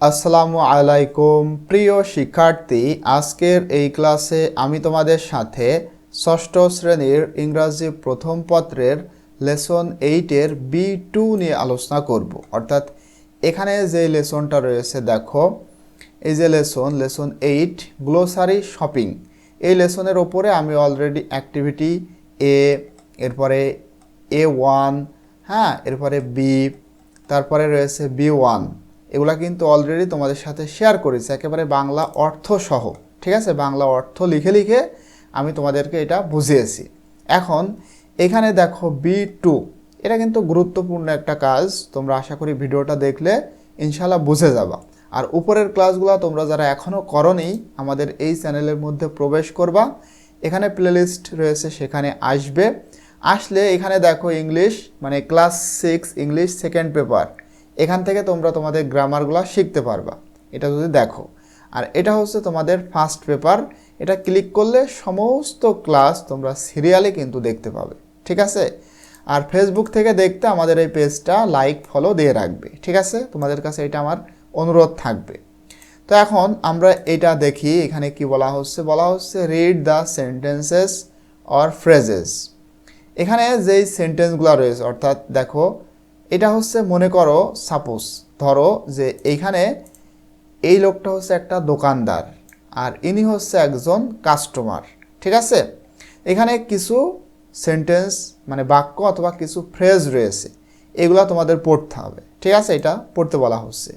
আসসালামু আলাইকুম। প্রিয় শিক্ষার্থী, আজকের এই ক্লাসে আমি তোমাদের সাথে ষষ্ঠ শ্রেণির ইংরাজি প্রথম পত্রের লেসন এইটের বি টু নিয়ে আলোচনা করব। অর্থাৎ এখানে যে লেসনটা রয়েছে, দেখো, এই যে lesson lesson eight glossary shopping. এই লেসনের ওপরে আমি অলরেডি অ্যাক্টিভিটি এ এরপরে এ ওয়ান হ্যাঁ এরপরে বি তারপরে রয়েছে বি ওয়ান এগুলা কিন্তু অলরেডি তোমাদের সাথে শেয়ার করেছি। একেবারে বাংলা অর্থ সহ, ঠিক আছে? বাংলা অর্থ লিখে লিখে আমি তোমাদেরকে এটা বুঝিয়েছি। এখন এখানে দেখো বি টু এটা কিন্তু গুরুত্বপূর্ণ একটা কাজ। তোমরা আশা করি ভিডিওটা দেখলে ইনশাল্লাহ বুঝে যাবা। আর উপরের ক্লাসগুলো তোমরা যারা এখনও করনি, আমাদের এই চ্যানেলের মধ্যে প্রবেশ করবা। এখানে প্লেলিস্ট রয়েছে, সেখানে আসবে। আসলে এখানে দেখো ইংলিশ মানে class six English second paper এখান থেকে তোমরা তোমাদের গ্রামারগুলো শিখতে পারবা। এটা যদি দেখো। আর এটা হচ্ছে তোমাদের ফার্স্ট পেপার এটা ক্লিক করলে সমস্ত ক্লাস তোমরা সিরিয়ালে কিন্তু দেখতে পাবে। ঠিক আছে? আর ফেসবুক থেকে দেখতে আমাদের এই পেজটা লাইক ফলো দিয়ে রাখবে। ঠিক আছে? তোমাদের কাছে এটা আমার অনুরোধ থাকবে। তো এখন আমরা এটা দেখি। এখানে কি বলা হচ্ছে? বলা হচ্ছে read the sentences or phrases এখানে যেই সেন্টেন্সগুলো রয়েছে, অর্থাৎ দেখো এটা হচ্ছে মনে করো সাপোজ ধরো যে এইখানে এই লোকটা হচ্ছে একটা দোকানদার আর ইনি হচ্ছে একজন কাস্টমার ঠিক আছে? এখানে কিছু সেন্টেন্স মানে বাক্য অথবা কিছু ফ্রেজ রয়েছে, এগুলো তোমাদের পড়তে হবে, ঠিক আছে? এটা পড়তে বলা হচ্ছে।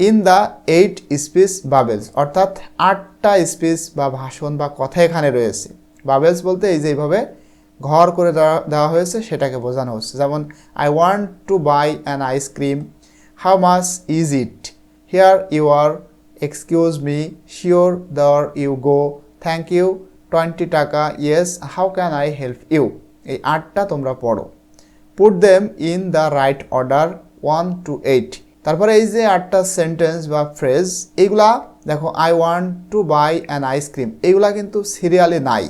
In the eight speech bubbles অর্থাৎ আটটা স্পিচ বা ভাষণ বা কথা এখানে রয়েছে। বাবেলস বলতে এই যে এইভাবে ঘর করে দেওয়া দেওয়া হয়েছে, সেটাকে বোঝানো হচ্ছে। যেমন I want to buy an ice cream how much is it here you are excuse me sure there you go thank you twenty taka. Yes how can I help you এই আটটা তোমরা পড়ো। Put them in the right order one two eight তারপরে এই যে আটটা sentence বা phrase এইগুলা দেখো I want to buy an ice cream এইগুলা কিন্তু সিরিয়ালে নাই।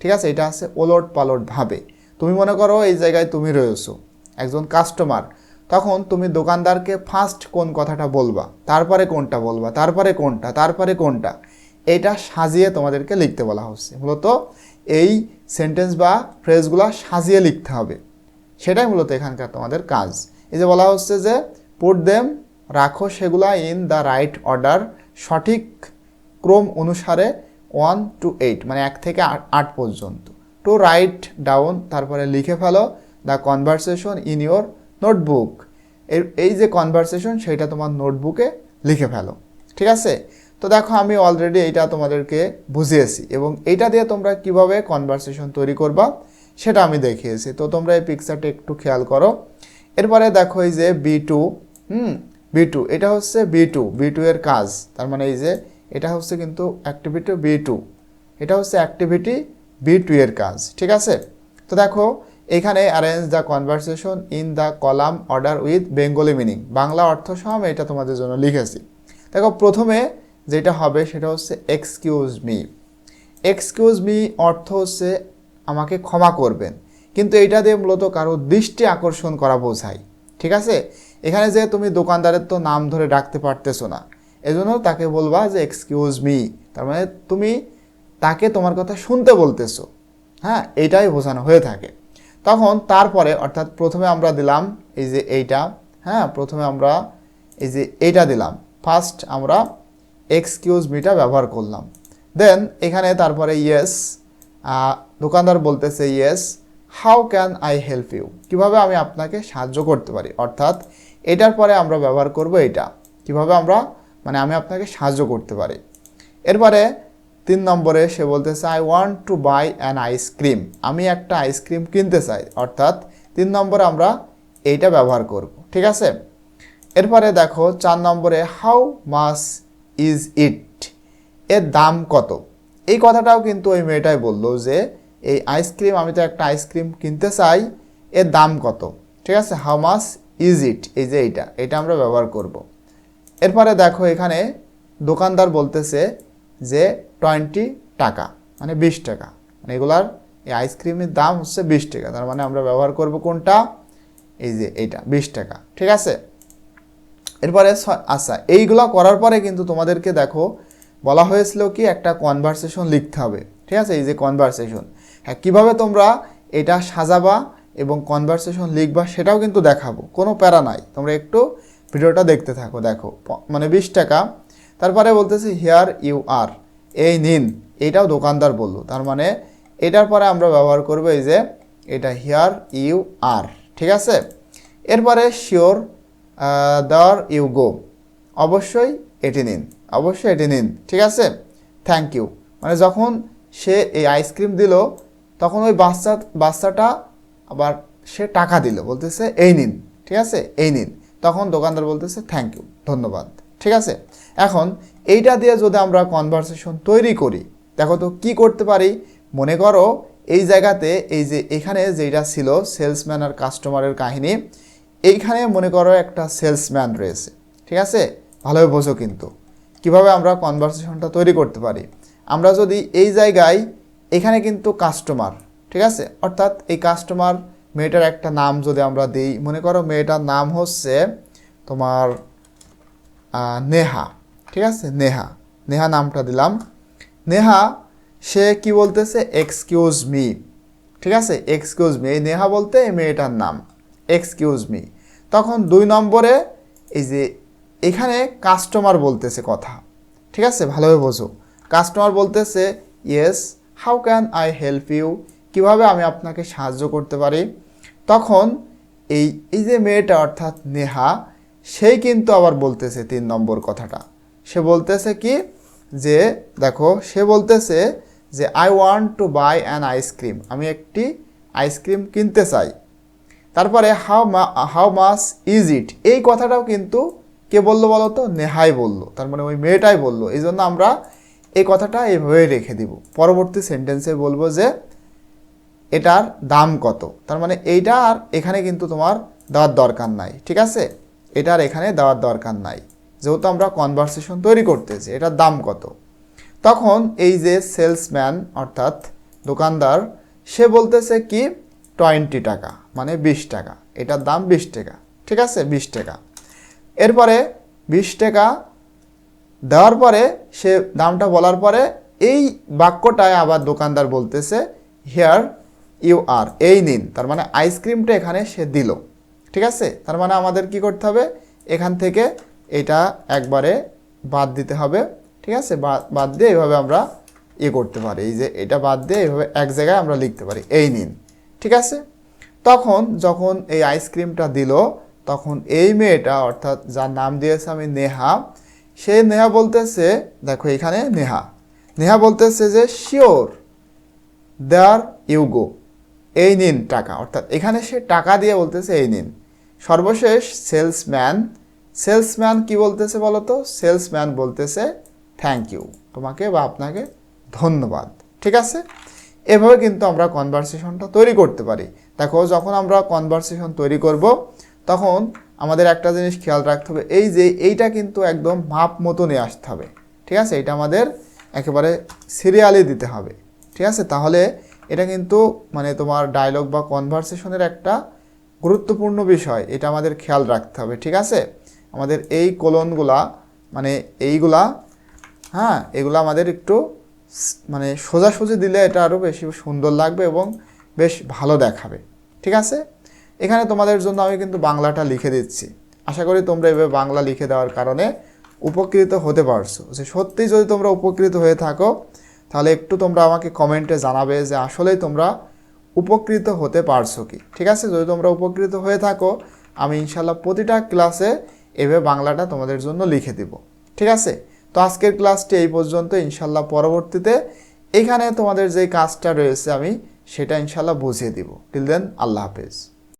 ঠিক আছে? এটা আছে ওলট পালট ভাবে। তুমি মনে করো এই জায়গায় তুমি রয়েছো, একজন কাস্টমার তখন তুমি দোকানদারকে ফার্স্ট কোন কথাটা বলবা? তারপরে কোনটা বলবা? তারপরে কোনটা? তারপরে কোনটা? এটা সাজিয়ে তোমাদেরকে লিখতে বলা হচ্ছে। মূলত এই সেন্টেন্স বা ফ্রেজগুলো সাজিয়ে লিখতে হবে। সেটাই মূলত এখানকার তোমাদের কাজ। এই যে বলা হচ্ছে যে পুট দেম রাখো সেগুলা ইন দ্য রাইট অর্ডার সঠিক ক্রম অনুসারে ওয়ান টু এইট মানে এক থেকে আট- পর্যন্ত। টু রাইট ডাউন তারপরে লিখে ফেলো the conversation in your notebook এর, এই যে কনভারসেশন সেটা তোমার নোটবুকে লিখে ফেলো। ঠিক আছে? তো দেখো, আমি অলরেডি এইটা তোমাদেরকে বুঝিয়েছি এবং এইটা দিয়ে তোমরা কীভাবে কনভারসেশন তৈরি করবা, সেটা আমি দেখিয়েছি। তো তোমরা এই পিকচারটা একটু খেয়াল করো। এরপরে দেখো, এই যে B two hmm B two এটা হচ্ছে বি টু বি টু এর কাজ। তার মানে এই যে এটা হচ্ছে কিন্তু অ্যাক্টিভিটি বি টু এটা হচ্ছে অ্যাক্টিভিটি বি টু এর কাজ, ঠিক আছে? তো দেখো, এখানে arrange the conversation in the column order with Bengali meaning Bangla অর্থ সহ আমি এটা তোমাদের জন্য লিখেছি। দেখো, প্রথমে যেটা হবে সেটা হচ্ছে এক্সকিউজ মি এক্সকিউজ মি অর্থ হচ্ছে আমাকে ক্ষমা করবেন। কিন্তু এটা দিয়ে মূলত কারও দৃষ্টি আকর্ষণ করা বোঝায়, ঠিক আছে? এখানে যে তুমি দোকানদারের তো নাম ধরে ডাকতে পারতেছো না। এজন্য তাকে বলবা যে এক্সকিউজ মি তার মানে তুমি তাকে তোমার কথা শুনতে বলতেছো। হ্যাঁ এইটাই বোঝানো হয়ে থাকে। তখন তারপরে অর্থাৎ প্রথমে আমরা দিলাম এই যে এইটা। হ্যাঁ প্রথমে আমরা এই যে এইটা দিলাম। ফার্স্ট আমরা এক্সকিউজ মিটা ব্যবহার করলাম। দেন এখানে তারপরে ইয়েস দোকানদার বলতেছে yes how can I help you কীভাবে আমি আপনাকে সাহায্য করতে পারি? অর্থাৎ এটার পরে আমরা ব্যবহার করব এটা কীভাবে আমরা মানে আমি আপনাকে সাহায্য করতে পারি। এরপরে তিন নম্বরে সে বলতেছে I want to buy an ice cream আমি একটা আইসক্রিম কিনতে চাই। অর্থাৎ তিন নম্বরে আমরা এইটা ব্যবহার করব। ঠিক আছে? এরপরে দেখো চার নম্বরে হাউ মাস ইজ ইট এর দাম কত? এই কথাটাও কিন্তু ওই মেয়েটাই বলল যে, এই আইসক্রিম আমি তো একটা আইসক্রিম কিনতে চাই, এর দাম কত? ঠিক আছে? হাউ মাস ইজ ইট এই যে এইটা, এটা আমরা ব্যবহার করব। এরপরে দেখো এখানে দোকানদার বলতেছে যে টোয়েন্টি টাকা মানে বিশ টাকা। মানে এগুলার এই আইসক্রিমের দাম হচ্ছে বিশ টাকা। তার মানে আমরা ব্যবহার করব কোনটা? এই যে এইটা, বিশ টাকা। ঠিক আছে? এরপরে আচ্ছা এইগুলো করার পরে কিন্তু তোমাদেরকে দেখো, বলা হয়েছিল কি একটা কনভারসেশন লিখতে হবে। ঠিক আছে? এই যে কনভারসেশন হ্যাঁ কীভাবে তোমরা এটা সাজাবা এবং কনভারসেশন লিখবা সেটাও কিন্তু দেখাবো। কোনো প্যারা নাই। তোমরা একটু ভিডিওটা দেখতে থাকো, দেখো। মানে বিশ টাকা। তারপরে বলতেছে হেয়ার ইউ আর এই নিন। এইটাও দোকানদার বলল। তার মানে এটার পরে আমরা ব্যবহার করব এই যে, এটা হেয়ার ইউ আর ঠিক আছে? এরপরে শিওর দেওয়ার ইউ গো অবশ্যই এটি নিন। অবশ্যই এটি নিন। ঠিক আছে? থ্যাংক ইউ মানে যখন সে এই আইসক্রিম দিল, তখন ওই বাচ্চা, বাচ্চাটা আবার সে টাকা দিল। বলতেছে, এই নিন। ঠিক আছে? এই নিন। তখন দোকানদার বলতেছে থ্যাংক ইউ ধন্যবাদ। ঠিক আছে? এখন এইটা দিয়ে যদি আমরা কনভারসেশন তৈরি করি, দেখো তো কি করতে পারি? মনে করো এই জায়গাতে এই যে এখানে যেটা ছিল সেলসম্যান আর কাস্টমারের কাহিনী, এইখানে মনে করো একটা সেলসম্যান রয়েছে। ঠিক আছে? ভালোভাবে বোঝো কিন্তু। কীভাবে আমরা কনভারসেশনটা তৈরি করতে পারি? আমরা যদি এই জায়গায় এখানে কিন্তু কাস্টমার ঠিক আছে? অর্থাৎ এই কাস্টমার মেয়েটার একটা নাম যদি আমরা দিই, মনে করো মেয়েটার নাম হচ্ছে তোমার নেহা, ঠিক আছে? নেহা নেহা নামটা দিলাম। নেহা, সে কি বলতেছে? এক্সকিউজ মি ঠিক আছে? এক্সকিউজ মি এই নেহা বলতে এই মেয়েটার নাম। এক্সকিউজ মি তখন দুই নম্বরে এই যে এখানে কাস্টমার বলতেছে কথা, ঠিক আছে? ভালোভাবে বোঝো। কাস্টমার বলতেছে yes how can I help you কীভাবে আমি আপনাকে সাহায্য করতে পারি? তখন এই এই যে মেয়েটা অর্থাৎ নেহা, সেই কিন্তু আবার বলতেছে তিন নম্বর কথাটা। সে বলতেছে কি যে, দেখো, সে বলতেছে যে I want to buy an ice cream আমি একটি আইসক্রিম কিনতে চাই। তারপরে হাউ মা হাউ মাস ইজ ইট এই কথাটাও কিন্তু কে বলল বলো তো? নেহাই বলল। তার মানে ওই মেয়েটাই বলল। এই জন্য আমরা এই কথাটা এইভাবে রেখে দিব। পরবর্তী সেন্টেন্সে বলব যে এটার দাম কত? তার মানে এইটা আর এখানে কিন্তু তোমার দেওয়ার দরকার নাই, ঠিক আছে? এটার এখানে দেওয়ার দরকার নাই। যেহেতু আমরা কনভারসেশন তৈরি করতেছি, এটার দাম কত? তখন এই যে সেলসম্যান অর্থাৎ দোকানদার, সে বলতেছে কি? টোয়েন্টি টাকা মানে বিশ টাকা। এটার দাম বিশ টাকা, ঠিক আছে? বিশ টাকা। এরপরে বিশ টাকা দেওয়ার পরে সে দামটা বলার পরে এই বাক্যটায় আবার দোকানদার বলতেছে হিয়ার ইউ আর, এই নিন। তার মানে আইসক্রিমটা এখানে সে দিল। ঠিক আছে? তার মানে আমাদের কি করতে হবে? এখান থেকে এটা একবারে বাদ দিতে হবে। ঠিক আছে? বাদ- দিয়ে এইভাবে আমরা ইয়ে করতে পারি। এই যে এটা বাদ দিয়ে এইভাবে এক জায়গায় আমরা লিখতে পারি। এই নিন। ঠিক আছে? তখন যখন এই আইসক্রিমটা দিল, তখন এই মেয়েটা, অর্থাৎ যার নাম দিয়েছে আমি নেহা, সে নেহা বলতেছে, দেখো এখানে নেহা। নেহা বলতেছে যে শিওর দেয়ার ইউগো এই নিন টাকা। অর্থাৎ এখানে সে টাকা দিয়ে বলতেছে, এই নিন। সর্বশেষ সেলসম্যান সেলসম্যান কি বলতেছে বলো তো সেলসম্যান বলতেছে থ্যাংক ইউ তোমাকে বা আপনাকে ধন্যবাদ। ঠিক আছে? এভাবে কিন্তু আমরা কনভারসেশনটা তৈরি করতে পারি। দেখো, যখন আমরা কনভারসেশন তৈরি করব, তখন আমাদের একটা জিনিস খেয়াল রাখতে হবে। এই যে, এইটা কিন্তু একদম মাপ মতো নিয়ে আসতে হবে। ঠিক আছে? এটা আমাদের একেবারে সিরিয়ালি দিতে হবে। ঠিক আছে? তাহলে এটা কিন্তু মানে তোমার ডায়লগ বা কনভারসেশনের একটা গুরুত্বপূর্ণ বিষয়। এটা আমাদের খেয়াল রাখতে হবে, ঠিক আছে? আমাদের এই কোলনগুলা মানে এইগুলা হ্যাঁ এগুলো আমাদের একটু মানে সোজাসুজি দিলে এটা আরও বেশি সুন্দর লাগবে এবং বেশ ভালো দেখাবে, ঠিক আছে? এখানে তোমাদের জন্য আমি কিন্তু বাংলাটা লিখে দিচ্ছি। আশা করি তোমরা এভাবে বাংলা লিখে দেওয়ার কারণে উপকৃত হতে পারছ। যে সত্যিই যদি তোমরা উপকৃত হয়ে থাকো তাহলে একটু তোমরা আমাকে কমেন্টে জানাবে যে আসলেই তোমরা উপকৃত হতে পারছ কি। ঠিক আছে? যদি তোমরা উপকৃত হয়ে থাকো, আমি ইনশাল্লাহ প্রতিটা ক্লাসে এভাবে বাংলাটা তোমাদের জন্য লিখে দিব। ঠিক আছে? তো আজকের ক্লাসটি এই পর্যন্ত। ইনশাল্লাহ পরবর্তীতে এখানে তোমাদের যে কাজটা রয়েছে আমি সেটা ইনশাল্লাহ বুঝিয়ে দিব। টিল দেন আল্লাহ হাফেজ।